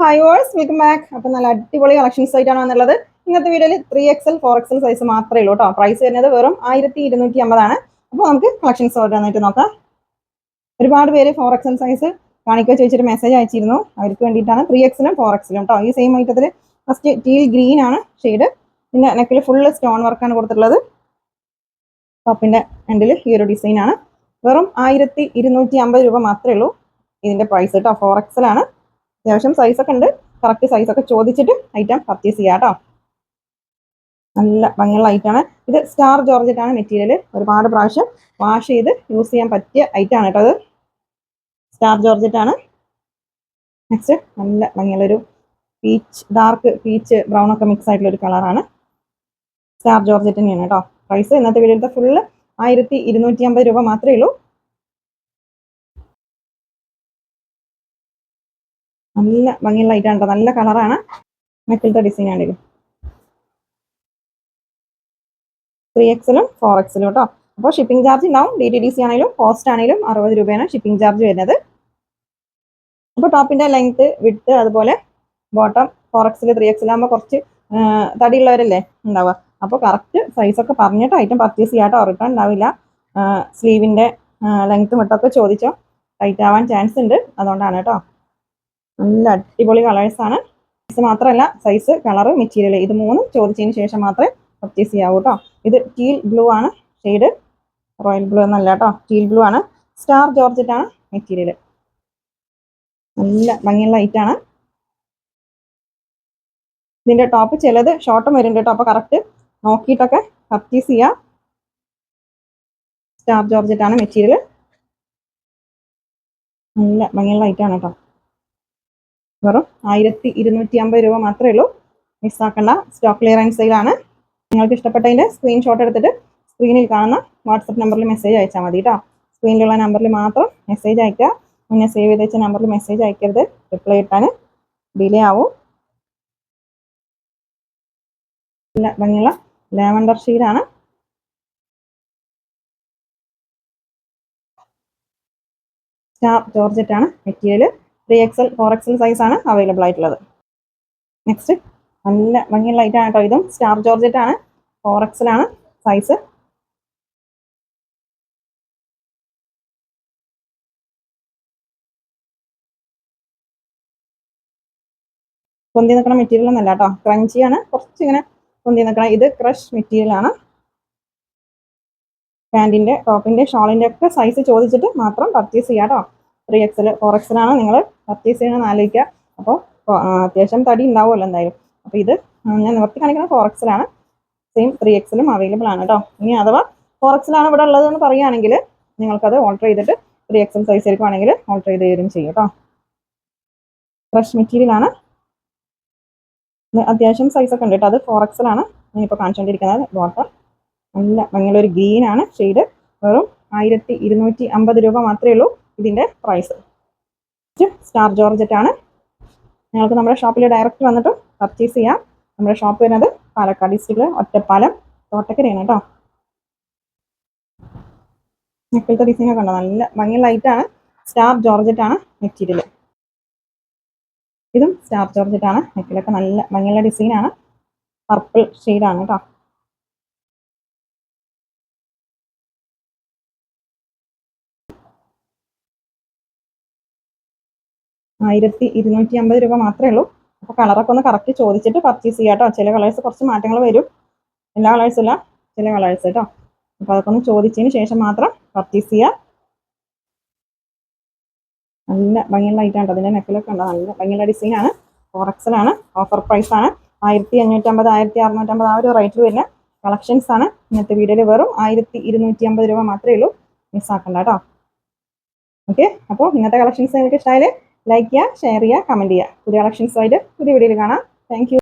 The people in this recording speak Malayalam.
ഹായ് വേഴ്സ് ബാക്ക് അപ്പം നല്ല അടിപൊളി കളക്ഷൻസ് ആയിട്ടാണ് വന്നുള്ളത് ഇന്നത്തെ വീഡിയോയിൽ three XL four XL size മാത്രമേ ഉള്ളൂ കേട്ടോ. പ്രൈസ് വരുന്നത് വെറും ആയിരത്തി ഇരുന്നൂറ്റി അമ്പതാണ് അപ്പോൾ നമുക്ക് കളക്ഷൻസ് ഓരോന്നായിട്ട് നോക്കാം. ഒരുപാട് പേര് ഫോർ എക്സൽ സൈസ് കാണിക്കുക ചോദിച്ചിട്ട് മെസ്സേജ് അയച്ചിരുന്നു. അവർക്ക് വേണ്ടിയിട്ടാണ് ത്രീ എക്സലും ഫോർ എക്സലും കേട്ടോ ഈ സെയിം ഐറ്റത്തിൽ ഫസ്റ്റ് ടീൽ ഗ്രീൻ ആണ് ഷെയ്ഡ് പിന്നെ നെക്കിൽ ഫുള്ള് സ്റ്റോൺ വർക്കാണ് കൊടുത്തിട്ടുള്ളത്. ടോപ്പിന്റെ എൻഡിൽ ഈ ഒരു ഡിസൈൻ ആണ്. വെറും ആയിരത്തി ഇരുന്നൂറ്റി അമ്പത് രൂപ മാത്രമേ ഉള്ളൂ ഇതിന്റെ പ്രൈസ് കേട്ടോ ഫോർ എക്സലാണ് അത്യാവശ്യം സൈസൊക്കെ ഉണ്ട്. കറക്റ്റ് സൈസൊക്കെ ചോദിച്ചിട്ട് ഐറ്റം പർച്ചേസ് ചെയ്യാം കേട്ടോ. നല്ല ഭംഗിയുള്ള ഐറ്റാണ് ഇത് സ്റ്റാർ ജോർജറ്റാണ് മെറ്റീരിയൽ ഒരുപാട് പ്രാവശ്യം വാഷ് ചെയ്ത് യൂസ് ചെയ്യാൻ പറ്റിയ ഐറ്റാണ് കേട്ടോ അത് സ്റ്റാർ ജോർജറ്റാണ് നെക്സ്റ്റ് നല്ല ഭംഗിയുള്ളൊരു പീച്ച് ഡാർക്ക് പീച്ച് ബ്രൗൺ ഒക്കെ മിക്സ് ആയിട്ടുള്ള ഒരു കളറാണ് സ്റ്റാർ ജോർജറ്റ് തന്നെയാണ് കേട്ടോ. പ്രൈസ് ഇന്നത്തെ വീഡിയോത്തെ ഫുള്ള് ആയിരത്തി രൂപ മാത്രമേ ഉള്ളൂ. നല്ല ഭംഗിയുള്ള ഐറ്റാണ് കേട്ടോ നല്ല കളറാണ് മെറ്റിലത്തെ ഡിസൈൻ ആണെങ്കിലും ത്രീ എക്സിലും ഫോർ എക്സിലും കേട്ടോ അപ്പോൾ ഷിപ്പിംഗ് ചാർജ് ഉണ്ടാവും. ഡി ടി ഡി സി ആണെങ്കിലും കോസ്റ്റ് ആണെങ്കിലും അറുപത് രൂപയാണ് ഷിപ്പിംഗ് ചാർജ് വരുന്നത്. അപ്പോൾ ടോപ്പിന്റെ ലെങ്ത്ത് വിട്ട് അതുപോലെ ബോട്ടം ഫോർ എക്സിൽ ത്രീ എക്സിലാകുമ്പോൾ കുറച്ച് തടിയുള്ളവരല്ലേ ഉണ്ടാവുക. അപ്പോൾ കറക്റ്റ് സൈസൊക്കെ പറഞ്ഞിട്ട് ഐറ്റം പർച്ചേസ് ചെയ്യാട്ടോ. റിട്ടേൺ ഉണ്ടാവില്ല. സ്ലീവിന്റെ ലെങ്ത് വിട്ടൊക്കെ ചോദിച്ചോ. ടൈറ്റ് ആവാൻ ചാൻസ് ഉണ്ട്. അതുകൊണ്ടാണ് കേട്ടോ നല്ല അടിപൊളി കളേഴ്സാണ് സൈസ് മാത്രമല്ല സൈസ് കളറ് മെറ്റീരിയൽ ഇത് മൂന്നും ചോദിച്ചതിന് ശേഷം മാത്രമേ പർച്ചേസ് ചെയ്യാവൂ കേട്ടോ ഇത് ടീൽ ബ്ലൂ ആണ് ഷെയ്ഡ് റോയൽ ബ്ലൂ എന്നല്ല കേട്ടോ ടീൽ ബ്ലൂ ആണ്. സ്റ്റാർ ജോർജറ്റ് ആണ് മെറ്റീരിയൽ നല്ല ഭംഗിയുള്ള ഐറ്റാണ് ഇതിന്റെ ടോപ്പ് ചിലത് ഷോർട്ടും വരുന്നുണ്ട് കേട്ടോ അപ്പോൾ കറക്റ്റ് നോക്കിയിട്ടൊക്കെ പർച്ചേസ് ചെയ്യാം. സ്റ്റാർ ജോർജറ്റ് ആണ് മെറ്റീരിയൽ നല്ല ഭംഗിയുള്ള ആണ് കേട്ടോ വെറും ആയിരത്തി ഇരുന്നൂറ്റി അമ്പത് രൂപ മാത്രമേ ഉള്ളൂ. മിസ്സാക്കേണ്ട സ്റ്റോക്ക് ക്ലിയറൻസ് സെയിലാണ് നിങ്ങൾക്ക് ഇഷ്ടപ്പെട്ടതിന്റെ സ്ക്രീൻഷോട്ട് എടുത്തിട്ട് സ്ക്രീനിൽ കാണുന്ന വാട്സപ്പ് നമ്പറിൽ മെസ്സേജ് അയച്ചാൽ മതി കേട്ടോ സ്ക്രീനിലുള്ള നമ്പറിൽ മാത്രം മെസ്സേജ് അയക്കുക മുന്നേ സേവ് ചെയ്ത് വെച്ച നമ്പറിൽ മെസ്സേജ് അയക്കരുത്. റിപ്ലൈ ഇട്ടാൽ ഡിലേ ആവും. നല്ല ഭംഗിയുള്ള ലാവൻഡർ ഷീഡാണ് സ്റ്റാർ ജോർജറ്റ് ആണ് material three XL four XL size ആണ് അവൈലബിൾ ആയിട്ടുള്ളത്. നെക്സ്റ്റ് നല്ല ഭംഗിയുള്ള ലൈറ്റ് കേട്ടോ ഇതും. സ്റ്റാർ ജോർജറ്റ് ആണ്. ഫോർ എക്സൽ ആണ് സൈസ് പൊന്തി നിൽക്കണ മെറ്റീരിയൽ ഒന്നല്ല കേട്ടോ ക്രഞ്ചി ആണ്. കുറച്ച് ഇങ്ങനെ പൊന്തി നിൽക്കണം ഇത് ക്രഷ് മെറ്റീരിയൽ ആണ്. പാന്റിന്റെ ടോപ്പിന്റെ ഷോളിന്റെ ഒക്കെ സൈസ് ചോദിച്ചിട്ട് മാത്രം പർച്ചേസ് ചെയ്യാം കേട്ടോ ത്രീ എക്സൽ ഫോർ എക്സലാണ് നിങ്ങൾ പർച്ചേസ് ചെയ്യണമെന്ന് ആലോചിക്കുക. അപ്പോൾ അത്യാവശ്യം തടി ഉണ്ടാവുമല്ലോ എന്തായാലും. അപ്പോൾ ഇത് ഞാൻ നിവർത്തി കാണിക്കുന്ന ഫോർ എക്സിലാണ് സെയിം ത്രീ എക്സിലും അവൈലബിൾ ആണ് കേട്ടോ. ഇനി അഥവാ ഫോർ എക്സിലാണ് ഇവിടെ ഉള്ളതെന്ന് പറയുകയാണെങ്കിൽ നിങ്ങൾക്കത് ഓൾട്ടർ ചെയ്തിട്ട് ത്രീ എക്സൽ സൈസ് എടുക്കുവാണെങ്കിൽ ഓൾട്ടർ ചെയ്ത് തരും ചെയ്യും കേട്ടോ. ഫ്രഷ് മെറ്റീരിയൽ ആണ്. അത്യാവശ്യം സൈസ് ഒക്കെ ഉണ്ട് കേട്ടോ. അത് ഫോർ ഞാൻ ഇപ്പോൾ കാണിച്ചുകൊണ്ടിരിക്കുന്നത്. ബോട്ടം നല്ല ഭംഗിയുള്ള ഒരു ഗ്രീൻ ആണ്. ഷെയ്ഡ് വെറും ആയിരത്തി ഇരുന്നൂറ്റി അമ്പത് രൂപ മാത്രമേ ഉള്ളൂ ഇതിന്റെ പ്രൈസ് സ്റ്റാർ ജോർജറ്റ് ആണ്. നിങ്ങൾക്ക് നമ്മുടെ ഷോപ്പിൽ ഡയറക്റ്റ് വന്നിട്ട് പർച്ചേസ് ചെയ്യാം. നമ്മുടെ ഷോപ്പ് വരുന്നത് പാലക്കാട് ഡിസ്ട്രിക്റ്റിൽ ഒറ്റപ്പാലം തോട്ടക്കരയാണ് കേട്ടോ നെക്കിലത്തെ ഡിസൈനൊക്കെ ഉണ്ടോ നല്ല ഭംഗിയുള്ള ലൈറ്റാണ് സ്റ്റാർ ജോർജറ്റ് ആണ് മെറ്റീരിയൽ ഇതും സ്റ്റാർ ജോർജറ്റ് ആണ്. നെക്കിലൊക്കെ നല്ല ഭംഗിയുള്ള ഡിസൈനാണ് പർപ്പിൾ ഷെയ്ഡാണ് കേട്ടോ ആയിരത്തി ഇരുന്നൂറ്റി അമ്പത് രൂപ മാത്രമേ ഉള്ളൂ. അപ്പോൾ കളറൊക്കെ ഒന്ന് കറക്റ്റ് ചോദിച്ചിട്ട് പർച്ചേസ് ചെയ്യാം കേട്ടോ ചില കളേഴ്സ് കുറച്ച് മാറ്റങ്ങൾ വരും. എല്ലാ കളേഴ്സും ഇല്ല ചില കളേഴ്സ് കേട്ടോ. അപ്പോൾ അതൊക്കെ ഒന്ന് ചോദിച്ചതിന് ശേഷം മാത്രം പർച്ചേസ് ചെയ്യുക നല്ല ഭംഗിയുള്ള ആണ് അതിന്റെ നെക്കിലൊക്കെ ഉണ്ടോ? നല്ല ഭംഗിയുള്ള ഡിസൈനാണ് ഫോറക്സലാണ് ഓഫർ പ്രൈസ് ആണ് ആയിരത്തി അഞ്ഞൂറ്റമ്പത് ആയിരത്തി അറുന്നൂറ്റമ്പത് ആ ഒരു റേറ്റിൽ വരുന്ന കളക്ഷൻസ് ആണ്. ഇന്നത്തെ വീഡിയോയിൽ വെറും ആയിരത്തി ഇരുന്നൂറ്റി അമ്പത് രൂപ മാത്രമേ ഉള്ളൂ. മിസ്സാക്കണ്ട കേട്ടോ. ഓക്കെ അപ്പോൾ ഇന്നത്തെ കളക്ഷൻസ് നിങ്ങൾക്ക് ഇഷ്ടമായാൽ ലൈക്ക് ചെയ്യുക ഷെയർ ചെയ്യുക കമന്റ് ചെയ്യുക. പുതിയ കളക്ഷൻസുമായിട്ട് പുതിയ വീഡിയോയിൽ കാണാം. താങ്ക്